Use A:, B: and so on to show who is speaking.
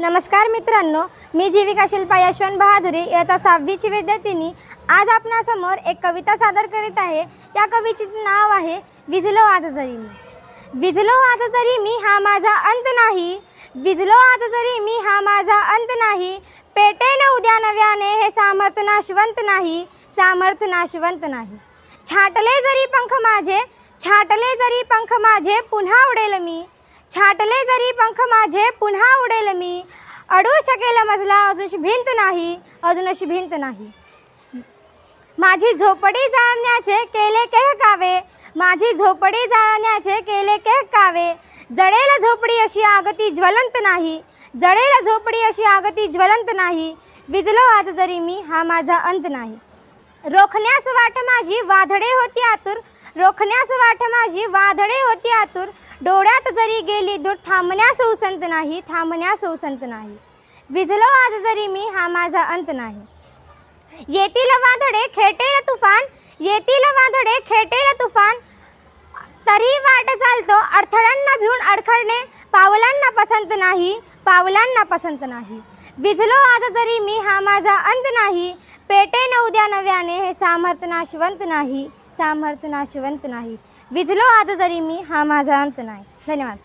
A: नमस्कार मित्रांनो मी जीविका शिल्पा यशवंत बहादुरी इयत्ता सहावीची विद्यार्थिनी. आज आपणासमोर एक कविता सादर करीत आहे. त्या कवीचे नाव आहे विझलो आज जरी मी. विझलो आज जरी मी हा माझा अंत नाही. विझलो आज जरी मी हा माझा अंत नाही. पेटेन उद्या नव्याने हे सामर्थ्य नाशवंत नाही. सामर्थ्य नाशवंत नाही. छाटले जरी पंख माझे छाटले जरी पंख माझे पुन्हा उडेल मी. छाटले जरी पंख माझे पुन्हा उडेल मी. अडू शकेल मजला अजूनशी भिंत नाही अजून अशी भिंत नाही. माझी झोपडी जाळण्याचे केले केह कावे. माझी झोपडी जाळण्याचे केले के कावे. जळेल झोपडी अशी आगती ज्वलंत नाही. जळेल झोपडी अशी आगती ज्वलंत नाही. विजलो आज जरी मी हा माझा अंत नाही. रोखण्यास वाट माझी वाधडे होती आतुर. रोखण्यास वाट माझी वाधडे होती आतुर. डोळ्यात जरी गेली दूर थांबण्यास उसंत नाही थांबण्यास उसंत नाही. विझलो आज जरी मी हा माझा अंत नाही. येतील वाधडे खेटेल तुफान. येतील वाधडे खेटेल तुफान. तरी वाट चालतो अडथळ्यांना भिऊन अडखळणे. पावलांना पसंत नाही पावलांना पसंत नाही. विझलो आज जरी मी हा माझा अंत नाही. पेटे नवद्या नव्याने हे सामर्थ्य नाशवंत नाही. सामर्थ्य नाशवंत नाही. विझलो आज जरी मी हा माझा अंत नाही. धन्यवाद.